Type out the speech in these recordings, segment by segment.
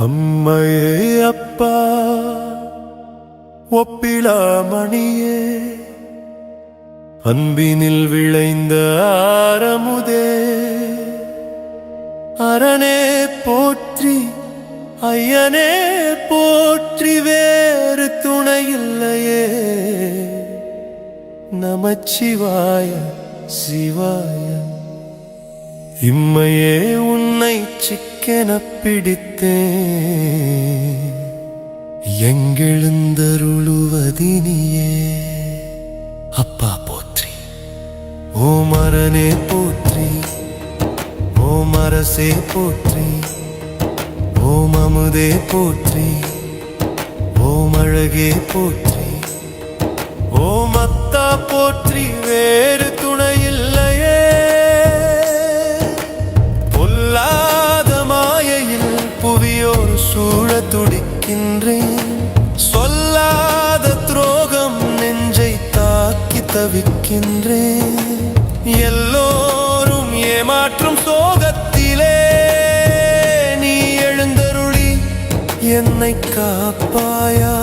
அம்மையே அப்பா ஒப்பிலாமணியே அன்பினில் விளைந்த ஆரமுதே அரணே போற்றி ஐயனே போற்றி வேறு துணையில்லையே. நமச்சிவாய சிவாய இம்மையே உன்னை சிக்கென பிடித்தே எங்கெழுந்தருளுவதினியே. அப்பா போற்றி. ஓம் அரணே போற்றி. ஓம் அரசே போற்றி. ஓம் அமுதே போற்றி. ஓம் அழகே போற்றி. ஓம் அத்தா போற்றி வேறு துணையில்லையே துடிக்கின்றேன். சொல்லாத துரோகம் நெஞ்சை தாக்கி தவிக்கின்றேன். எல்லோரும் ஏமாற்றும் சோகத்திலே நீ எழுந்தருளி என்னை காப்பாயா.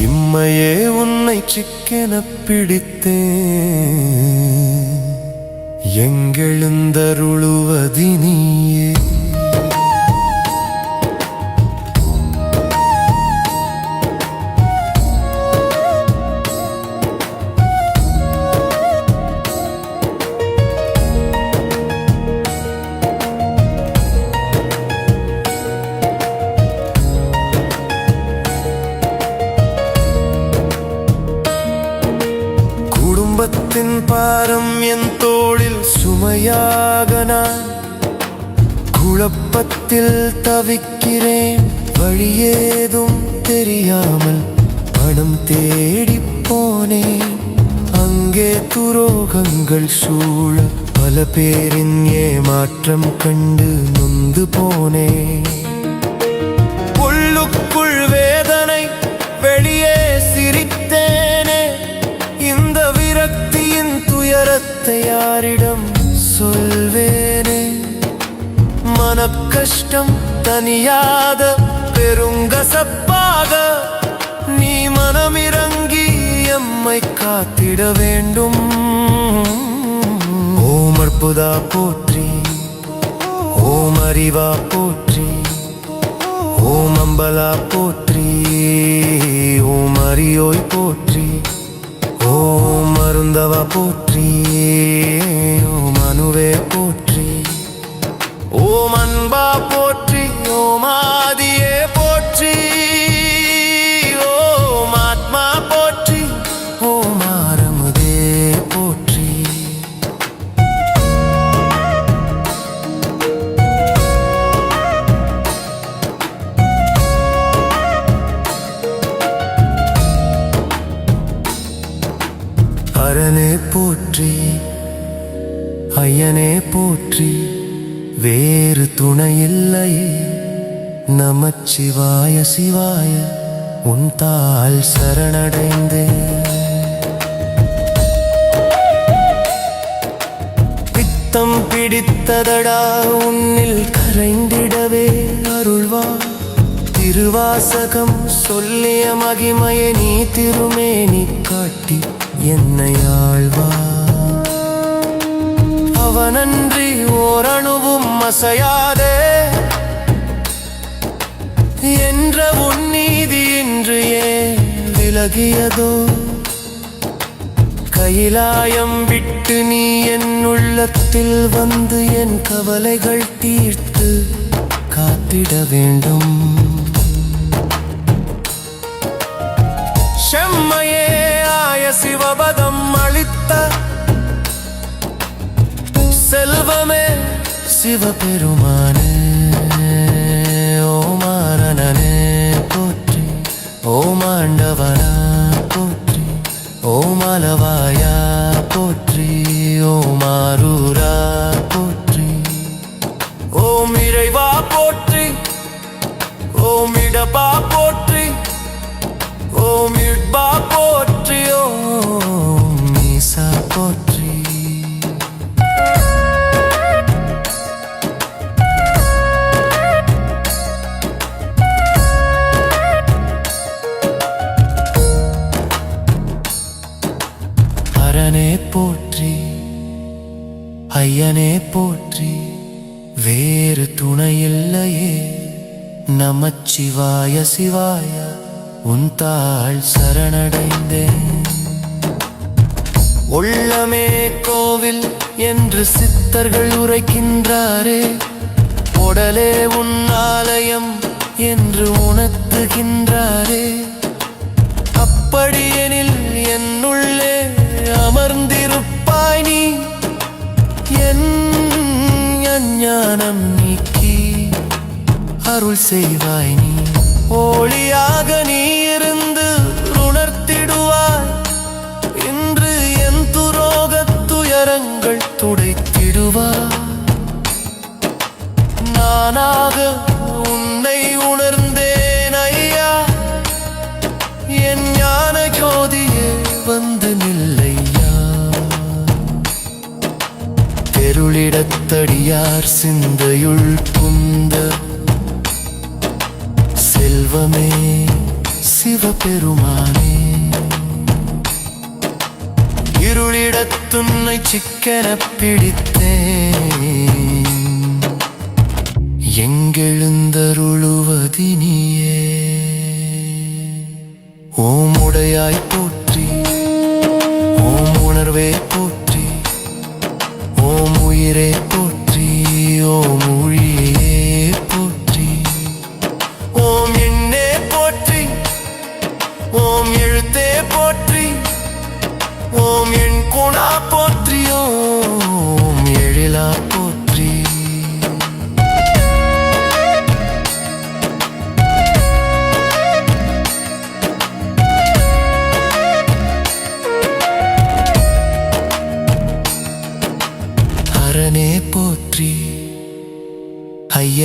இம்மையே உன்னை சிக்கென பிடித்தேன். எங்கெழுந்தருளுவதினியே குடும்பத்தின் குழப்பத்தில் தவிக்கிறேன். வழியேதும் தெரியாமல் பணம் தேடி போனேன். அங்கே துரோகங்கள் சூழ பல பேரின் ஏமாற்றம் கண்டு நொந்து போனேன். உள்ளுக்குள் வேதனை வெளியே சிரித்தேனே. இந்த விரக்தியின் துயரத்தை யாரிடம் மனக்கஷ்டம் தனியாத பெருங்கசப்பாக நீ மனமிறங்கி எம்மை காத்திட வேண்டும். ஓம் அற்புதா போற்றி ஓம் அறிவா போற்றி ஓம் அம்பலா போற்றி ஓம் அரியோய் போற்றி ஓம் அருந்தவா போற்றி. ஓம் ஓம் அன்பா போற்றி ஓம் ஆதியே போற்றி. ஓம் ஆத்மா போற்றி ஓம் ஆரமுதே போற்றி. அரணே போற்றி ஐயனே போற்றி. வேறு துணையில்லையே நமச்சிவாய சிவாய உன் தாள் சரணடைந்தேன். பித்தம் பிடித்ததடா உன்னில் கரைந்திடவே அருள்வா. திருவாசகம் சொல்லிய மகிமையை நீ திருமேனி காட்டி என்னை ஆழ்வா. அவனன்றி ஓரணுவும் அசையாதே. என்ற உன்னீதி இன்று ஏன் விலகியதோ? கைலாயம் விட்டு நீ என் உள்ளத்தில் வந்து என் கவலைகள் தீர்த்து காத்திட வேண்டும். சிவபெருமானே ஓமாரணனே போற்றி. ஓமாண்டவனா போற்றி. ஓமலவாயா போற்றி. ஓமாரூரா போற்றி. ஓம் இறைவா போற்றி. ஓம் இடபா போற்றி. ஓம் இட்பா போற்றி. ஓம் ஈசா போற்றி. ஐயனே போற்றி வேறு துணையில்லையே. நமச்சிவாய சிவாய உன் தாள் சரணடைந்தேன். உள்ளமே கோவில் என்று சித்தர்கள் உரைக்கின்றாரே. உடலே உன் ஆலயம் என்று உணர்த்துகின்ற அருள் செய்வாய் நீ. ஒளியாக நீ இருந்து உணர்த்திடுவாய். இன்று என் துரோக துயரங்கள் துடைத்திடுவாய். நானாக உன்னை உணர்ந்தேன் ஐயா. என் ஞான ஜோதியே வந்து நில்லையா. தெருளிடத்தடியார் சிந்தையுள் குந்த செல்வமே சிவபெருமானே. இருளிடத்துன்னை சிக்கன பிடித்தேன். எங்கெழுந்தருளுவதினியே ஓமுடையாய்ப்போ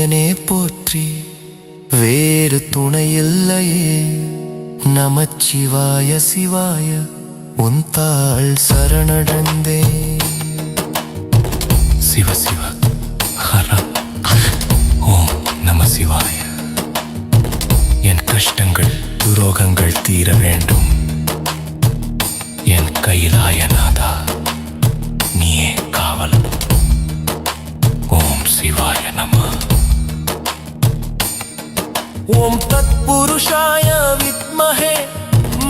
ஐயனே போற்றி வேறு துணையில்லையே. நமச்சிவாய சிவாய உன் தாள் சரணடைந்தே. சிவ சிவ ஹர ஓம் நம சிவாய. என் கஷ்டங்கள் துரோகங்கள் தீர வேண்டும். என் கைலாயநாதா நீயே காவல் ஓம் சிவாய நம. ஓம் தத் புருஷாய வித்மஹே.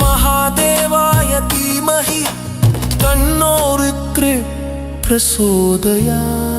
மகாதேவாய தீமஹி. தன்னோருக்கு பிரசோதயா.